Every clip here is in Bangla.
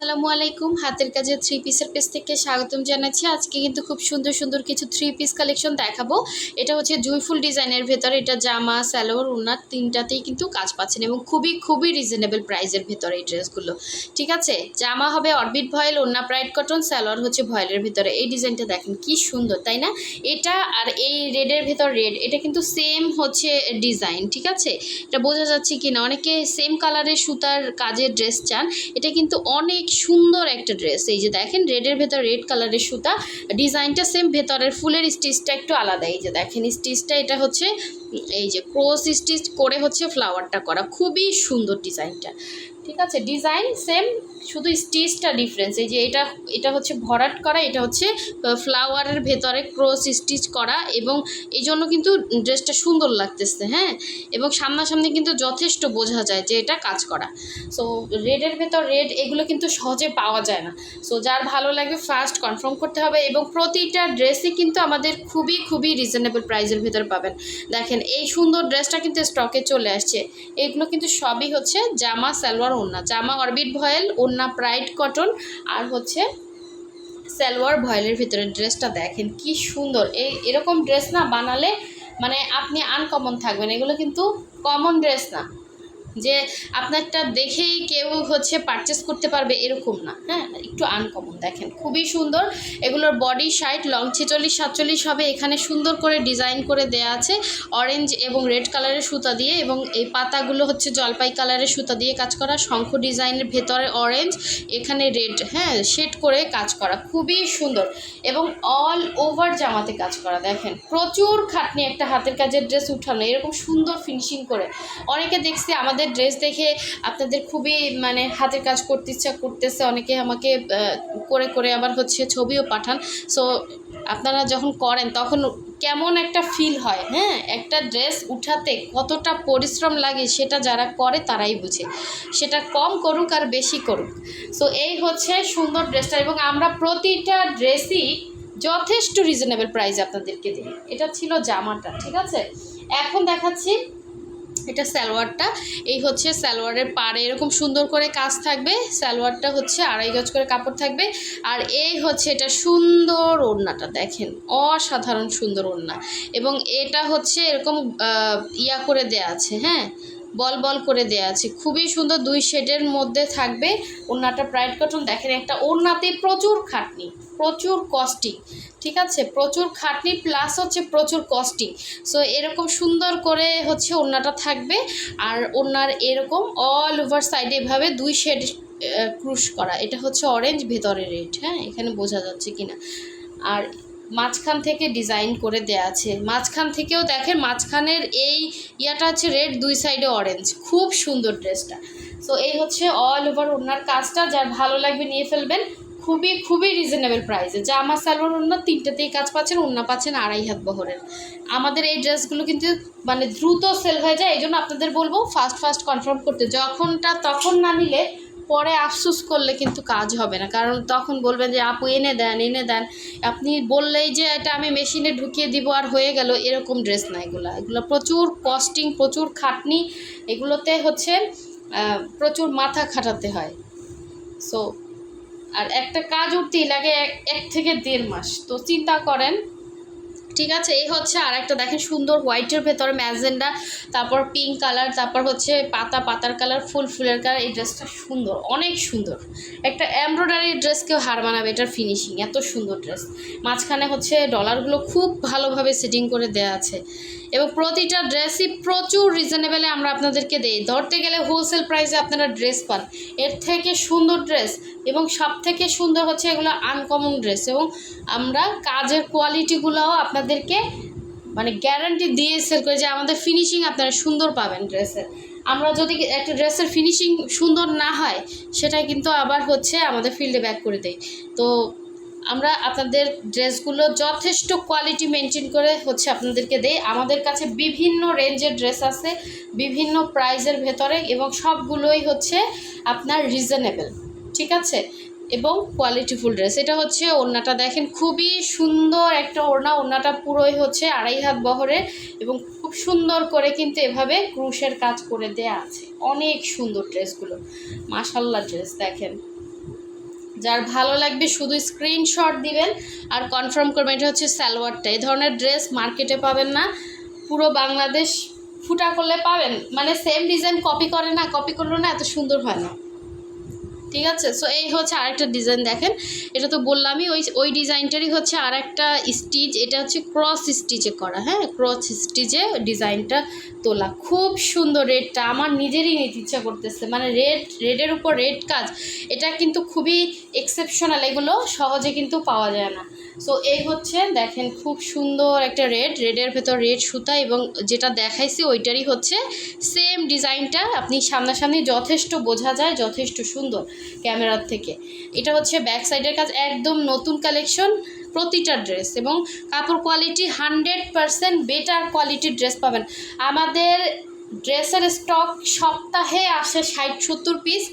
আসসালামু আলাইকুম। হাতের কাজে থ্রি পিসের পেজ থেকে স্বাগতম জানাচ্ছি। আজকে কিন্তু খুব সুন্দর সুন্দর কিছু থ্রি পিস কালেকশন দেখাবো। এটা হচ্ছে জুইফুল ডিজাইনের ভেতরে। এটা জামা স্যালোয়ার ওনার তিনটাতেই কিন্তু কাজ পাচ্ছেন এবং খুবই খুবই রিজনেবল প্রাইসের ভেতরে এই ড্রেসগুলো। ঠিক আছে? জামা হবে অরবিট ভয়েল ওনা প্রাইড কটন স্যালোয়ার হচ্ছে ভয়েলের ভেতরে। এই ডিজাইনটা দেখেন কি সুন্দর, তাই না? এটা আর এই রেডের ভেতর রেড এটা কিন্তু সেম হচ্ছে ডিজাইন ঠিক আছে? এটা বোঝা যাচ্ছে কি না অনেকে সেম কালারের সুতার কাজের ড্রেস চান। এটা কিন্তু অনেক সুন্দর একটা ড্রেস এই যে দেখেন রেডের ভেতর রেড কালারের সুতা। ডিজাইনটা সেম ভেতরের ফুলের স্টিচটা একটু আলাদা। এই যে দেখেন স্টিচটা এটা হচ্ছে, এই যে ক্রোস স্টিচ করে হচ্ছে ফ্লাওয়ারটা করা। খুবই সুন্দর ডিজাইনটা ঠিক আছে? ডিজাইন সেম শুধু স্টিচটা ডিফারেন্স এই যে এটা এটা হচ্ছে ভরাট করা, এটা হচ্ছে ফ্লাওয়ারের ভেতরে ক্রস স্টিচ করা এবং এই জন্য কিন্তু ড্রেসটা সুন্দর লাগতেছে হ্যাঁ? এবং সামনাসামনি কিন্তু যথেষ্ট বোঝা যায় যে এটা কাজ করা। সো রেডের ভেতর রেড এগুলো কিন্তু সহজে পাওয়া যায় না। সো যার ভালো লাগবে ফার্স্ট কনফার্ম করতে হবে এবং প্রতিটা ড্রেসই কিন্তু আমাদের খুবই খুবই রিজনেবল প্রাইসের ভেতর পাবেন। দেখেন, এই সুন্দর ড্রেসটা কিন্তু স্টকে চলে আসছে। এগুলো কিন্তু সবই হচ্ছে জামা, সালোয়ার ওড়না জামা অরবিট ভয়েল, ওড়না প্রাইড কটন, আর হচ্ছে সালোয়ার ভয়েলের ভিতরে ড্রেসটা দেখেন কি সুন্দর। এই এরকম ড্রেস না বানালে মানে আপনি আনকমন থাকবেন, এগুলো কিন্তু কমন ড্রেস না। যে আপনারটা দেখেই কেউ হচ্ছে পারচেস করতে পারবে এরকম না। হ্যাঁ একটু আনকমন দেখেন, খুবই সুন্দর। এগুলোর বডি সাইড লং ছেচল্লিশ সাতচল্লিশ হবে। এখানে সুন্দর করে ডিজাইন করে দেয়া আছে অরেঞ্জ এবং রেড কালারের সুতা দিয়ে এবং এই পাতাগুলো হচ্ছে জলপাই কালারের সুতা দিয়ে কাজ করা। শঙ্খ ডিজাইনের ভেতরে অরেঞ্জ এখানে রেড হ্যাঁ শেড করে কাজ করা। খুবই সুন্দর এবং অল ওভার জামাতে কাজ করা। দেখেন, প্রচুর খাটনি একটা হাতের কাজের ড্রেস উঠানো, এরকম সুন্দর ফিনিশিং করে। অনেকে দেখছি আমাদের ড্রেস দেখে আপনাদের খুবই মানে হাতের কাজ করতে ইচ্ছা করতেছে। অনেকে আমাকে করে করে আবার হচ্ছে ছবিও পাঠান। সো আপনারা যখন করেন, তখন কেমন একটা ফিল হয় হ্যাঁ? একটা ড্রেস উঠাতে কতটা পরিশ্রম লাগে সেটা যারা করে, তারাই বুঝে। সেটা কম করুক আর বেশি করুক। সো এই হচ্ছে সুন্দর ড্রেসটা এবং আমরা প্রতিটা ড্রেসই যথেষ্ট রিজনেবল প্রাইস আপনাদেরকে দিই। এটা ছিল জামাটা, ঠিক আছে? এখন দেখাচ্ছি এটা সালোয়ারটা। এই হচ্ছে সালোয়ারের পাড়ে এরকম সুন্দর করে কাজ থাকবে। সালোয়ারটা হচ্ছে আড়াই গজ করে কাপড় থাকবে। আর এই হচ্ছে এটা সুন্দর ওড়নাটা, দেখেন। অসাধারণ সুন্দর ওড়না। এবং এটা হচ্ছে এরকম ইয়া করে দেয়া আছে হ্যাঁ? বল বল করে দেয়া আছে। খুবই সুন্দর দুই শেডের মধ্যে থাকবে। ওড়নাটা প্রাইড কটন দেখেন একটা ওড়নাতে প্রচুর খাটনি, প্রচুর কস্টিং ঠিক আছে? প্রচুর খাটনি প্লাস হচ্ছে প্রচুর কস্টিং সো এরকম সুন্দর করে হচ্ছে ওড়নাটা থাকবে। আর ওড়নার এরকম অল ওভার সাইডে এভাবে দুই শেড ক্রুশ করা। এটা হচ্ছে অরেঞ্জ ভেতরে রেড হ্যাঁ? এখানে বোঝা যাচ্ছে কিনা। আর মাঝখান থেকে ডিজাইন করে দেয়া আছে। মাঝখান থেকেও দেখেন মাঝখানের এই ইয়াটা হচ্ছে রেড দুই সাইডে অরেঞ্জ খুব সুন্দর ড্রেসটা। সো এই হচ্ছে অল ওভার ওনার কাজটা। যার ভালো লাগবে নিয়ে ফেলবেন। খুবই খুবই রিজনেবল প্রাইসে জামা, সালোয়ার, ওড়না তিনটাতেই কাজ পাচ্ছেন, ওড়না পাচ্ছেন আড়াই হাত বহরের। আমাদের এই ড্রেসগুলো কিন্তু মানে দ্রুত সেল হয়ে যায়। এই জন্য আপনাদের বলব ফার্স্ট ফার্স্ট কনফার্ম করতে। যখনটা, তখন না নিলে পরে আফসোস করলে কিন্তু কাজ হবে না। কারণ তখন বলবেন যে, আপু, এনে দেন এনে দেন। আপনি বললেই যে, এটা আমি মেশিনে ঢুকিয়ে দিব আর হয়ে গেল। এরকম ড্রেস না এগুলো। এগুলো প্রচুর কস্টিং, প্রচুর খাটনি। এগুলোতে হচ্ছে প্রচুর মাথা খাটাতে হয়। সো, আর একটা কাজ উঠতেই লাগে এক থেকে দেড় মাস। তো চিন্তা করেন ঠিক আছে? এই হচ্ছে আর একটা দেখেন সুন্দর হোয়াইটের ভেতরে ম্যাজেন্ডা, তারপর পিঙ্ক কালার তারপর হচ্ছে পাতা, পাতার কালার ফুল ফুলের কালার এই ড্রেসটা সুন্দর, অনেক সুন্দর। একটা এমব্রয়ডারি ড্রেসকেও হার মানাবে, এটার ফিনিশিং এত সুন্দর ড্রেস মাঝখানে হচ্ছে ডলারগুলো খুব ভালোভাবে সেটিং করে দেওয়া আছে। এবং প্রতিটা ড্রেসই প্রচুর রিজনেবলে আমরা আপনাদেরকে দেই। ধরতে গেলে হোলসেল প্রাইসে আপনারা ড্রেস পান। এর থেকে সুন্দর ড্রেস এবং সব থেকে সুন্দর হচ্ছে এগুলো আনকমন ড্রেস এবং আমরা কাজের কোয়ালিটিগুলোও আপনাদেরকে মানে গ্যারান্টি দিয়ে সেল করে যে আমাদের ফিনিশিং আপনারা সুন্দর পাবেন ড্রেসের আমরা যদি একটা ড্রেসের ফিনিশিং সুন্দর না হয় সেটা কিন্তু আবার হচ্ছে আমাদের ফিল্ডে ব্যাক করে দেয়। তো আমরা আপনাদের ড্রেসগুলো যথেষ্ট কোয়ালিটি মেনটেন করে হচ্ছে আপনাদেরকে দেই। আমাদের কাছে বিভিন্ন রেঞ্জের ড্রেস আছে, বিভিন্ন প্রাইজের ভেতরে এবং সবগুলোই হচ্ছে আপনার রিজনেবল ঠিক আছে? এবং কোয়ালিটিফুল ড্রেস এটা হচ্ছে ওড়নাটা দেখেন, খুবই সুন্দর একটা ওড়না। ওড়নাটা পুরোই হচ্ছে আড়াই হাত বহরের এবং খুব সুন্দর করে কিন্তু এভাবে ক্রুশের কাজ করে দেয়া আছে। অনেক সুন্দর ড্রেসগুলো মাসাল্লা ড্রেস দেখেন। যার ভালো লাগবে শুধু স্ক্রিনশট দিবেন আর কনফার্ম করবেন, এটা হচ্ছে সালোয়ারটা। এই ধরনের ড্রেস মার্কেটে পাবেন না, পুরো বাংলাদেশ ফুটা করলে পাবেন। মানে সেম ডিজাইন কপি করে না কপি করল না এত সুন্দর হয় না। ঠিক আছে? সো এই হচ্ছে আরেকটা ডিজাইন দেখেন। এটা তো বললামই, ওই ওই ডিজাইনটারই হচ্ছে আর একটা স্টিচ এটা হচ্ছে ক্রস স্টিচে করা হ্যাঁ? ক্রস স্টিচে ডিজাইনটা তোলা। খুব সুন্দর রেডটা আমার নিজেরই নিতে ইচ্ছা করতেছে। মানে রেড রেডের উপর রেড কাজ। এটা কিন্তু খুবই এক্সেপশনাল এগুলো সহজে কিন্তু পাওয়া যায় না। সো এই হচ্ছে, দেখেন, খুব সুন্দর একটা রেড রেডের ভেতর রেড সুতা এবং যেটা দেখাইছি, ওইটারই হচ্ছে সেম ডিজাইনটা আপনি সামনাসামনি যথেষ্ট বোঝা যায়, যথেষ্ট সুন্দর। ক্যামেরার থেকে। এটা হচ্ছে ব্যাক সাইডের কাজ, একদম নতুন কালেকশন প্রতিটা ড্রেস এবং কাপড় কোয়ালিটি হান্ড্রেড পারসেন্ট বেটার কোয়ালিটির ড্রেস পাবেন। আমাদের ড্রেসের স্টক সপ্তাহে আসে ষাট সত্তর পিস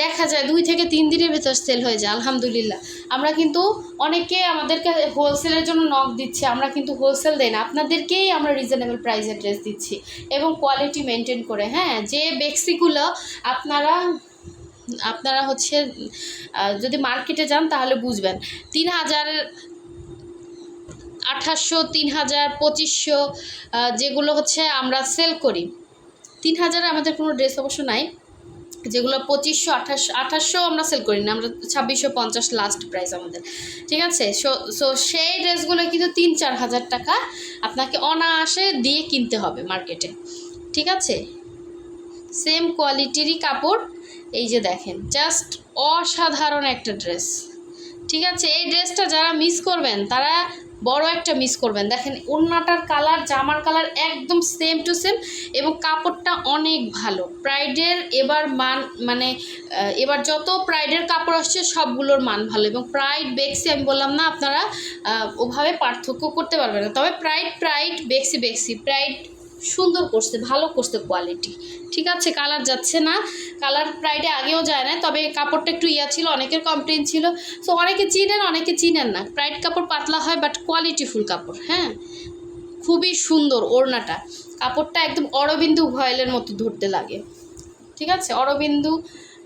দেখা যায় দুই থেকে তিন দিনের ভেতর সেল হয়ে যায়, আলহামদুলিল্লাহ। আমরা কিন্তু অনেকে আমাদেরকে হোলসেলের জন্য নক দিচ্ছে, আমরা কিন্তু হোলসেল দেই না, আপনাদেরকেই আমরা রিজনেবল প্রাইসের ড্রেস দিচ্ছি এবং কোয়ালিটি মেনটেন করে হ্যাঁ? যে বেক্সিগুলো আপনারা আপনারা হচ্ছে যদি মার্কেটে যান তাহলে বুঝবেন। তিন হাজার আঠাশশো, তিন হাজার পঁচিশশো যেগুলো হচ্ছে আমরা সেল করি। তিন হাজার আমাদের কোনো ড্রেস অবশ্য নাই। যেগুলো পঁচিশশো, আঠাশ, আঠাশশো আমরা সেল করি না। আমরা ছাব্বিশশো পঞ্চাশ লাস্ট প্রাইস আমাদের। ঠিক আছে? সো সো সেই ড্রেসগুলো কিন্তু তিন, চার হাজার টাকা আপনাকে অনায়াসে দিয়ে কিনতে হবে মার্কেটে। ঠিক আছে? সেম কোয়ালিটিরই কাপড় এই যে দেখেন জাস্ট অসাধারণ একটা ড্রেস ঠিক আছে? এই ড্রেসটা যারা মিস করবেন, তারা বড় একটা মিস করবেন। দেখেন, ওড়নাটার কালার জামার কালার একদম সেম টু সেম এবং কাপড়টা অনেক ভালো। প্রাইডের এবার মান মানে এবার যত প্রাইডের কাপড় আসছে, সবগুলোর মান ভালো এবং প্রাইড বেক্সি আমি বললাম না, আপনারা ওভাবে পার্থক্য করতে পারবেন না। তবে প্রাইড প্রাইড বেক্সি বেক্সি প্রাইড সুন্দর করছে, ভালো করছে কোয়ালিটি ঠিক আছে কালার যাচ্ছে না। কালার প্রাইডে আগেও যায় না তবে কাপড়টা একটু ইয়া ছিল, অনেকের কমপ্লেন ছিল। সো অনেকে চিনেন অনেকে চিনেন না। প্রাইড কাপড় পাতলা হয় বাট কোয়ালিটিফুল কাপড় হ্যাঁ? খুবই সুন্দর ওড়নাটা। কাপড়টা একদম অরবিন্দু ভয়েলের মতো ধরতে লাগে। ঠিক আছে? অরবিন্দু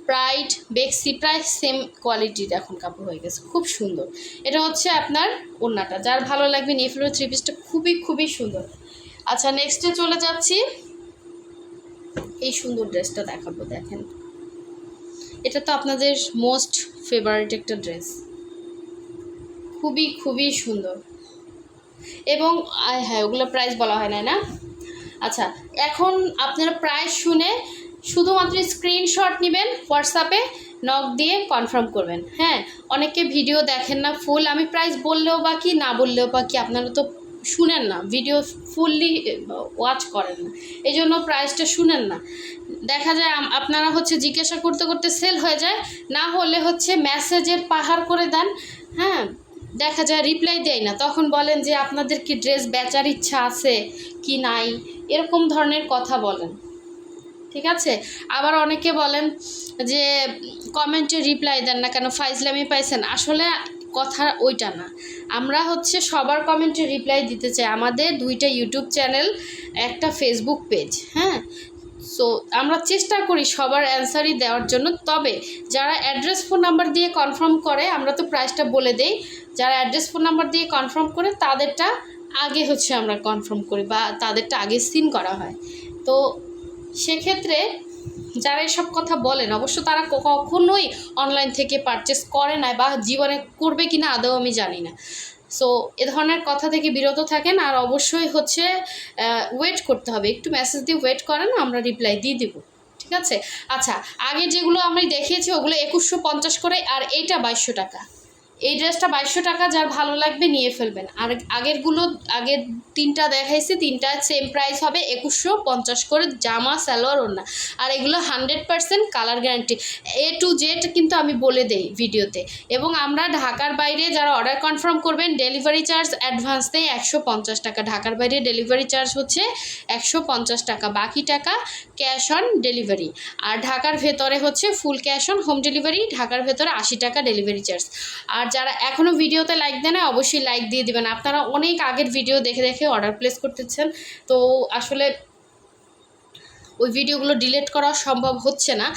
প্রাইড বেক্সি প্রায় সেম কোয়ালিটির এখন কাপড় হয়ে গেছে। খুব সুন্দর। এটা হচ্ছে আপনার ওড়নাটা। যার ভালো লাগবে নিয়ে ফেলো থ্রি পিসটা খুবই খুবই সুন্দর। আচ্ছা নেক্সটে চলে যাচ্ছি। এই সুন্দর ড্রেসটা দেখাবো, দেখেন। এটা তো আপনাদের মোস্ট ফেভারিট একটা ড্রেস খুবই খুবই সুন্দর। এবং হ্যাঁ ওগুলো প্রাইস বলা হয় না না? আচ্ছা এখন আপনারা প্রাইস শুনে শুধুমাত্র স্ক্রিনশট নেবেন হোয়াটসঅ্যাপে নক দিয়ে কনফার্ম করবেন। হ্যাঁ অনেকে ভিডিও দেখেন না ফুল আমি প্রাইস বললেও বা কি, না বললেও বা কি, আপনারা তো শুনেন না ভিডিও ফুললি ওয়াচ করেন না। এই জন্য প্রাইসটা শুনেন না। দেখা যায় আপনারা হচ্ছে জিজ্ঞাসা করতে করতে সেল হয়ে যায়, না হলে হচ্ছে মেসেজের পাহাড় করে দেন হ্যাঁ? দেখা যায় রিপ্লাই দেয় না। তখন বলেন যে, আপনাদের কি ড্রেস বেচার ইচ্ছা আছে কি নাই? এরকম ধরনের কথা বলেন। ঠিক আছে? আবার অনেকে বলেন যে কমেন্টে রিপ্লাই দেন না কেন? ফাইজলামি পাইছেন। আসলে কথা ওইটা না। আমরা হচ্ছে সবার কমেন্টে রিপ্লাই দিতে চাই। আমাদের দুইটা ইউটিউব চ্যানেল একটা ফেসবুক পেজ হ্যাঁ? সো আমরা চেষ্টা করি সবার অ্যান্সারই দেওয়ার জন্য। তবে যারা অ্যাড্রেস ফোন নাম্বার দিয়ে কনফার্ম করে, আমরা তো প্রাইসটা বলে দেই। যারা অ্যাড্রেস ফোন নাম্বার দিয়ে কনফার্ম করে, তাদেরটা আগে হচ্ছে আমরা কনফার্ম করি বা তাদেরটা আগে সিন করা হয়। তো সেক্ষেত্রে যারা এসব কথা বলেন, অবশ্য তারা কখনোই অনলাইন থেকে পারচেস করে না বা জীবনে করবে কি না আদৌ আমি জানি না। সো এ ধরনের কথা থেকে বিরত থাকেন আর অবশ্যই হচ্ছে ওয়েট করতে হবে। একটু মেসেজ দিয়ে ওয়েট করেন, আমরা রিপ্লাই দিয়ে দেবো। ঠিক আছে? আচ্ছা আগে যেগুলো আমি দেখিয়েছি, ওগুলো একুশশো পঞ্চাশ করে, আর এইটা বাইশশো টাকা। এই ড্রেসটা বাইশশো টাকা, যার ভালো লাগবে নিয়ে ফেলবেন। আর আগেরগুলো, আগের তিনটা দেখাইছি, তিনটা সেম প্রাইস হবে, একুশশো পঞ্চাশ করে জামা, সালোয়ার, ওড়না। আর এগুলো hundred percent colour guarantee A to Z কিন্তু আমি বলে দেই ভিডিওতে। এবং আমরা ঢাকার বাইরে যারা অর্ডার কনফার্ম করবেন ডেলিভারি চার্জ অ্যাডভান্স দেয় একশো পঞ্চাশ টাকা। ঢাকার বাইরে ডেলিভারি চার্জ হচ্ছে একশো পঞ্চাশ টাকা। বাকি টাকা ক্যাশ অন ডেলিভারি আর ঢাকার ভেতরে হচ্ছে full cash on home delivery ঢাকার ভেতরে আশি টাকা ডেলিভারি চার্জ আর যারা এখনও ভিডিওতে লাইক দেন অবশ্যই লাইক দিয়ে দিবেন। আপনারা অনেক আগের ভিডিও দেখে দেখে অর্ডার প্লেস করতেছেন। তো আসলে ওই ভিডিওগুলো ডিলিট করা সম্ভব হচ্ছে না।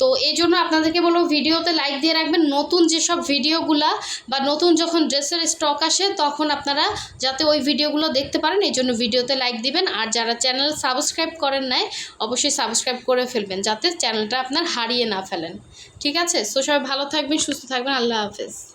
তো এই জন্য আপনাদেরকে বলব ভিডিওতে লাইক দিয়ে রাখবেন। নতুন যেসব ভিডিওগুলা বা নতুন যখন ড্রেসের স্টক আসে, তখন আপনারা যাতে ওই ভিডিওগুলো দেখতে পারেন, এই জন্য ভিডিওতে লাইক দিবেন। আর যারা চ্যানেল সাবস্ক্রাইব করেন নাই, অবশ্যই সাবস্ক্রাইব করে ফেলবেন, যাতে চ্যানেলটা আপনার হারিয়ে না ফেলেন। ঠিক আছে? সো সবাই ভালো থাকবেন, সুস্থ থাকবেন। আল্লাহ হাফেজ।